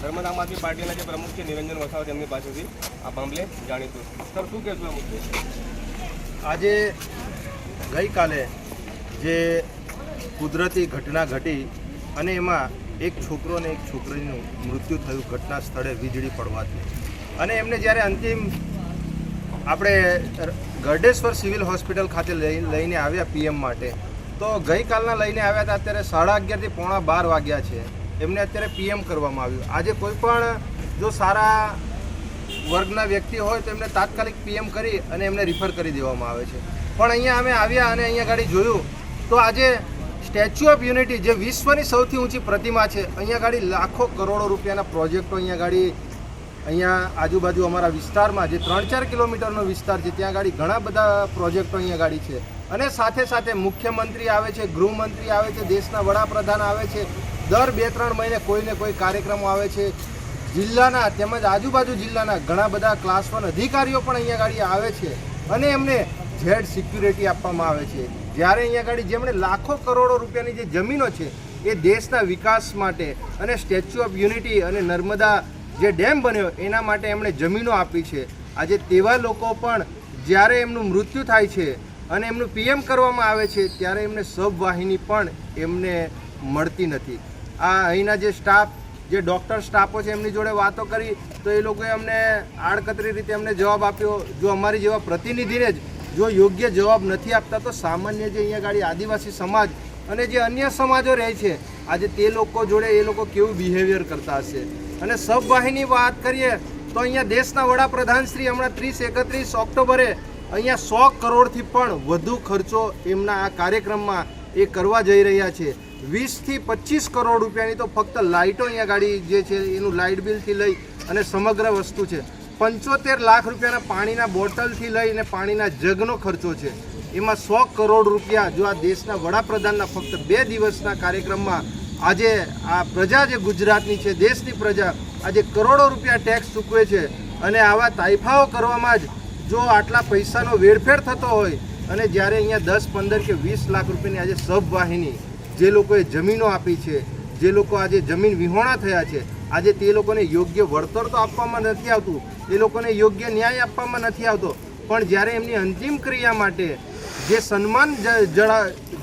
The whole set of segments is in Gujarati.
નર્મદા આમ આદમી પાર્ટીના જે પ્રમુખ છે, નિરંજન વસાવત તેમની પાસેથી આ મામલે જાણીશું સર, શું કહેશું આ આજે ગઈકાલે જે કુદરતી ઘટના ઘટી અને એમાં એક છોકરો અને એક છોકરીનું મૃત્યુ થયું, ઘટના સ્થળે વીજળી પડવાથી અને એમને જ્યારે અંતિમ આપણે ગરડેશ્વર સિવિલ હોસ્પિટલ ખાતે લઈ, લઈને આવ્યા પીએમ માટે, તો ગઈકાલના લઈને આવ્યા હતા, અત્યારે સાડા અગિયારથી પોણા બાર વાગ્યા છે. એમને અત્યારે પીએમ કરવામાં આવ્યું. આજે કોઈ પણ જો સારા વર્ગના વ્યક્તિ હોય તો એમને તાત્કાલિક પીએમ કરી અને એમને રિફર કરી દેવામાં આવે છે. પણ અહીંયા અમે આવ્યા અને અહીંયા ગાડી જોયું તો આજે સ્ટેચ્યુ ઓફ યુનિટી જે વિશ્વની સૌથી ઊંચી પ્રતિમા છે, અહીંયા ગાડી લાખો કરોડો રૂપિયાના પ્રોજેક્ટો અહીંયા ગાડી અહીંયા આજુબાજુ અમારા વિસ્તારમાં જે ત્રણ ચાર કિલોમીટરનો વિસ્તાર છે, ત્યાં ગાડી ઘણા બધા પ્રોજેક્ટો અહીંયા ગાડી છે. અને સાથે સાથે મુખ્યમંત્રી આવે છે, ગૃહમંત્રી આવે છે, દેશના વડાપ્રધાન આવે છે, દર બે ત્રણ મહિને કોઈને કોઈ કાર્યક્રમો આવે છે. જિલ્લાના તેમજ આજુબાજુ જિલ્લાના ઘણા બધા ક્લાસ વન અધિકારીઓ પણ અહીંયા ગાડી આવે છે અને એમને ઝેડ સિક્યુરિટી આપવામાં આવે છે. જ્યારે અહીંયા ગાડી જેમણે લાખો કરોડો રૂપિયાની જે જમીનો છે, એ દેશના વિકાસ માટે અને સ્ટેચ્યુ ઓફ યુનિટી અને નર્મદા જે ડેમ બન્યો, એના માટે એમણે જમીનો આપી છે. આજે તેવા લોકો પણ જ્યારે એમનું મૃત્યુ થાય છે અને એમનું પીએમ કરવામાં આવે છે, ત્યારે એમને સબવાહિની પણ એમને મળતી નથી. આ અહીંના જે સ્ટાફ, જે ડૉક્ટર સ્ટાફો છે, એમની જોડે વાતો કરી, તો એ લોકોએ અમને આડકતરી રીતે અમને જવાબ આપ્યો. જો અમારી જેવા પ્રતિનિધિને જ જો યોગ્ય જવાબ નથી આપતા, તો સામાન્ય જે અહીંયા ગાડી આદિવાસી સમાજ અને જે અન્ય સમાજો રહે છે, આજે તે લોકો જોડે એ લોકો કેવું બિહેવિયર કરતા હશે? અને સબવાહિની વાત કરીએ તો અહીંયા દેશના વડાપ્રધાન શ્રી હમણાં ત્રીસ, એકત્રીસ ઓક્ટોબરે અહીંયા સો કરોડથી પણ વધુ ખર્ચો એમના આ કાર્યક્રમમાં એ કરવા જઈ રહ્યા છે. વીસથી પચીસ કરોડ રૂપિયાની તો ફક્ત લાઇટો અહીંયા ગાડી જે છે એનું લાઇટ બિલથી લઈ અને સમગ્ર વસ્તુ છે. પંચોતેર લાખ રૂપિયાના પાણીના બોટલથી લઈને પાણીના જગનો ખર્ચો છે. એમાં સો કરોડ રૂપિયા જો આ દેશના વડાપ્રધાનના ફક્ત બે દિવસના કાર્યક્રમમાં આજે આ પ્રજા જે ગુજરાતની છે, દેશની પ્રજા, આજે કરોડો રૂપિયા ટેક્સ ચૂકવે છે અને આવા તાઇફાઓ કરવામાં જ જો આટલા પૈસાનો વેરફેર થતો હોય અને જ્યારે અહીંયા દસ, પંદર કે વીસ લાખ રૂપિયાની આજે સબવાહિની જે લોકોએ જમીનો આપી છે, જે લોકો આજે જમીન વિહોણા થયા છે, આજે તે લોકોને યોગ્ય વળતર તો આપવામાં નથી આવતું, એ લોકોને યોગ્ય ન્યાય આપવામાં નથી આવતો, પણ જ્યારે એમની અંતિમ ક્રિયા માટે જે સન્માન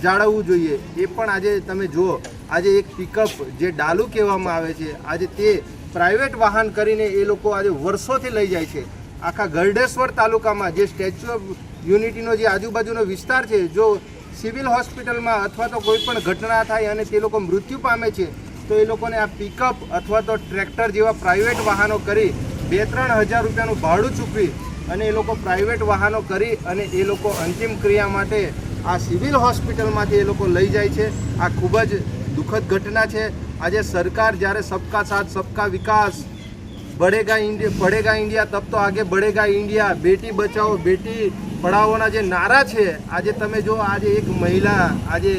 જાળવવું જોઈએ, એ પણ આજે તમે જુઓ આજે એક પિકઅપ જે ડાલુ કહેવામાં આવે છે, આજે તે પ્રાઇવેટ વાહન કરીને એ લોકો આજે વર્ષોથી લઈ જાય છે. આખા ગરડેશ્વર તાલુકામાં જે સ્ટેચ્યુ ઓફ યુનિટીનો જે આજુબાજુનો વિસ્તાર છે, જો સિવિલ હોસ્પિટલમાં અથવા તો કોઈ પણ ઘટના થાય અને તે લોકો મૃત્યુ પામે છે, તો એ લોકોને આ પિકઅપ અથવા તો ટ્રેક્ટર જેવા પ્રાઇવેટ વાહનો કરી બે ત્રણ હજાર રૂપિયાનું ભાડું ચૂકવી અને એ લોકો પ્રાઇવેટ વાહનો કરી અને એ લોકો અંતિમ ક્રિયા માટે આ સિવિલ હોસ્પિટલમાંથી એ લોકો લઈ જાય છે. આ ખૂબ જ દુઃખદ ઘટના છે. આજે સરકાર જ્યારે સબકા સાથ, સબકા વિકાસ બઢેગા ઇન્ડિયા બઢેગા ઇન્ડિયા તબ તો આગે બઢેગા ઇન્ડિયા, બેટી બચાવો, બેટી પઢાઓના જે નારા છે, આજે તમે જો આજે એક મહિલા, આજે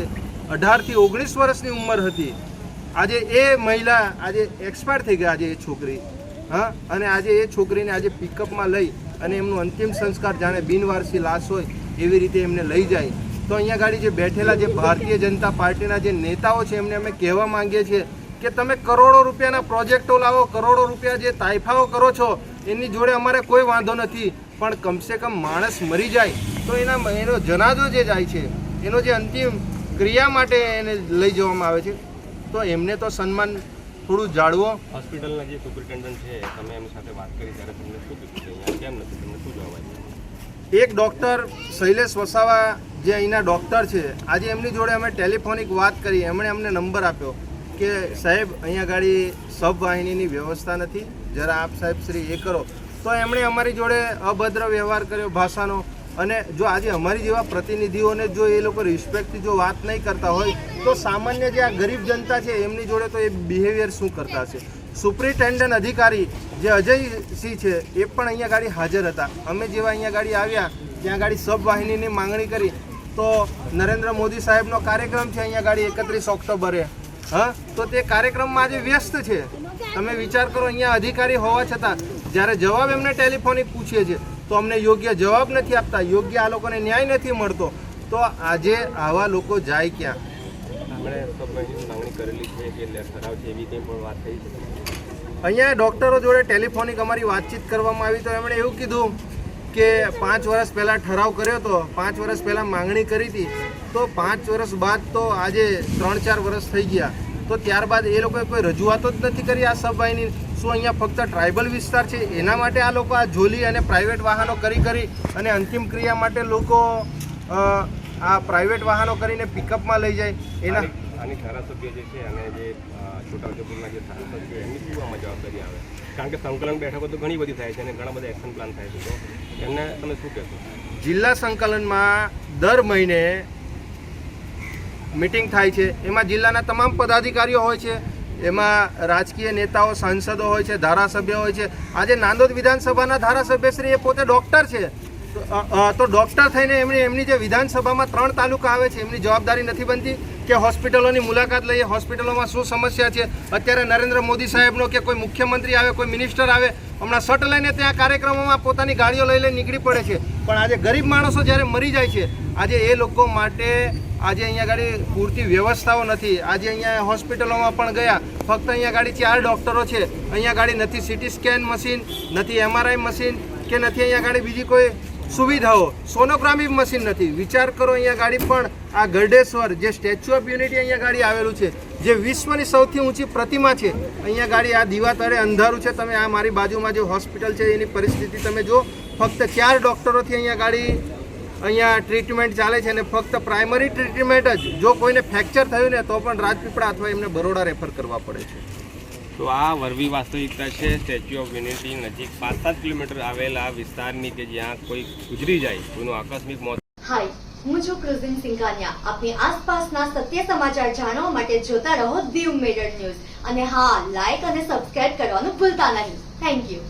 અઢારથી ઓગણીસ વર્ષની ઉંમર હતી. આજે એ મહિલા આજે એક્સપાયર થઈ ગયા આજે એ છોકરી. હા? અને આજે એ છોકરીને આજે પિકઅપમાં લઈ અને એમનું અંતિમ સંસ્કાર જાણે બિનવારસી લાશ હોય એવી રીતે એમને લઈ જાય. તો અહીંયા ગાડી જે બેઠેલા જે ભારતીય જનતા પાર્ટીના જે નેતાઓ છે એમને અમે કહેવા માંગીએ છીએ કે તમે કરોડો રૂપિયાના પ્રોજેક્ટો લાવો કરોડો રૂપિયા જે તાઇફાઓ કરો છો એની જોડે અમારે કોઈ વાંધો નથી. પણ કમસે કમ માણસ મરી જાય તો એના એનો જનાજો જે જાય છે એનો જે અંતિમ ક્રિયા માટે એને લઈ જવામાં આવે છે. તો એમને તો સન્માન થોડું જાળવો. હોસ્પિટલના જે સુપરિન્ટેન્ડન્ટ છે તમે એમની સાથે વાત કરી ત્યારે તમને શું કીધું કે અહીંયા કેમ નથી? તમને શું જવાબ એક ડૉક્ટર શૈલેષ વસાવા જે અહીંના ડૉક્ટર છે, આજે એમની જોડે અમે ટેલિફોનિક વાત કરી, એમણે અમને નંબર આપ્યો કે, સાહેબ, અહીંયા ગાડી સબવાહિનીની વ્યવસ્થા નથી, જરા આપ સાહેબ શ્રી એ કરો. તો એમણે અમારી જોડે અભદ્ર વ્યવહાર કર્યો ભાષાનો. અને જો આજે અમારી જેવા પ્રતિનિધિઓને જો એ લોકો રિસ્પેક્ટથી જો વાત નહીં કરતા હોય, તો સામાન્ય જે આ ગરીબ જનતા છે, એમની જોડે તો એ બિહેવિયર શું કરતા હશે? સુપ્રિન્ટેન્ડન્ટ અધિકારી જે અજયસિંહ છે, એ પણ અહીંયા ગાડી હાજર હતા. અમે જેવા અહીંયા ગાડી આવ્યા, ત્યાં ગાડી સબવાહિનીની માંગણી કરી. તો નરેન્દ્ર મોદી સાહેબનો કાર્યક્રમ છે અહીંયા ગાડી એકત્રીસ ઓક્ટોબરે. હા? તો તે કાર્યક્રમમાં આજે વ્યસ્ત છે. તમે વિચાર કરો અહીંયા અધિકારી હોવા છતાં જ્યારે જવાબ એમને ટેલિફોનિક પૂછીએ છીએ તો અમને યોગ્ય જવાબ નથી આપતા યોગ્ય આ લોકોને ન્યાય નથી મળતો. તો આજે આવા લોકો જાય ક્યાં? અહીંયા ડૉક્ટરો જોડે ટેલિફોનિક અમારી વાતચીત કરવામાં આવી તો એમણે એવું કીધું કે પાંચ વર્ષ પહેલાં ઠરાવ કર્યો હતો પાંચ વર્ષ પહેલાં માંગણી કરી હતી, તો પાંચ વર્ષ બાદ તો આજે ત્રણ ચાર વર્ષ થઈ ગયા. તો ત્યારબાદ એ લોકોએ કોઈ રજૂઆતો જ નથી કરી આ સભાઈની શું અહીંયા ફક્ત ટ્રાઇબલ વિસ્તાર છે? એના માટે આ લોકો આ જોલી અને પ્રાઇવેટ વાહનો કરી કરી અને અંતિમ ક્રિયા માટે લોકો આ પ્રાઇવેટ વાહનો કરીને પિકઅપમાં લઈ જાય. એના આની ધારાસભ્ય જે છે અને જે છોટાઉદેપુરના જે ધારાસભ્ય છે, એમની શું જવાબદારી આવે? કારણ કે સંકલન બેઠકો તો ઘણી બધી થાય છે અને ઘણા બધા એક્શન પ્લાન થાય છે. તો એમને તમે શું કહેશો? જિલ્લા સંકલનમાં દર મહિને મિટિંગ થાય છે. એમાં જિલ્લાના તમામ પદાધિકારીઓ હોય છે. એમાં રાજકીય નેતાઓ, સાંસદો હોય છે, ધારાસભ્ય હોય છે. આજે નાંદોદ વિધાનસભાના ધારાસભ્યશ્રી એ પોતે ડૉક્ટર છે. તો, ડૉક્ટર થઈને એમની એમની જે વિધાનસભામાં ત્રણ તાલુકા આવે છે એમની જવાબદારી નથી બનતી કે હોસ્પિટલોની મુલાકાત લઈએ હોસ્પિટલોમાં શું સમસ્યા છે? અત્યારે નરેન્દ્ર મોદી સાહેબનો કે કોઈ મુખ્યમંત્રી આવે કોઈ મિનિસ્ટર આવે હમણાં શટ લઈને ત્યાં કાર્યક્રમોમાં પોતાની ગાડીઓ લઈ લઈને નીકળી પડે છે. પણ આજે ગરીબ માણસો જ્યારે મરી જાય છે આજે એ લોકો માટે આજે અહીંયા ગાડી પૂરતી વ્યવસ્થાઓ નથી. આજે અહીંયા હોસ્પિટલોમાં પણ ગયા ફક્ત અહીંયા ગાડી ચાર ડૉક્ટરો છે. અહીંયા ગાડી નથી સિટી સ્કેન મશીન નથી એમઆરઆઈ મશીન કે નથી અહીંયા ગાડી બીજી કોઈ સુવિધાઓ. સોનોગ્રાફી મશીન નથી. વિચાર કરો અહીંયા ગાડી, પણ આ ગરડેશ્વર જે સ્ટેચ્યુ ઓફ યુનિટી અહીંયા ગાડી આવેલું છે, જે વિશ્વની સૌથી ઊંચી પ્રતિમા છે, અહીંયા ગાડી આ દીવા તળે અંધારું છે. તમે આ મારી બાજુમાં જે હોસ્પિટલ છે, એની પરિસ્થિતિ તમે જો ફક્ત ચાર ડૉક્ટરોથી અહીંયા ગાડી અહીંયા ટ્રીટમેન્ટ ચાલે છે અને ફક્ત પ્રાઇમરી ટ્રીટમેન્ટ જ. જો કોઈને ફ્રેક્ચર થયું ને, તો પણ રાજપીપળા અથવા એમને બરોડા રેફર કરવા પડે છે. તો આ વરવી વાસ્તવિકતા છે સ્ટેચ્યુ ઓફ યુનિટી નજીક પાંચ સાત કિલોમીટર આવેલા વિસ્તારની કે જ્યાં કોઈ ગુજરી જાય કોઈનું આકસ્મિક મોત. હાય, હું છું ક્રુઝિન સિંઘાનિયા. આપની આસપાસના સત્ય સમાચાર જાણવા માટે જોતા રહો દીવ મેડર ન્યૂઝ. અને હા લાઈક અને સબસ્ક્રાઇબ કરવાનું ભૂલતા નહીં. Thank you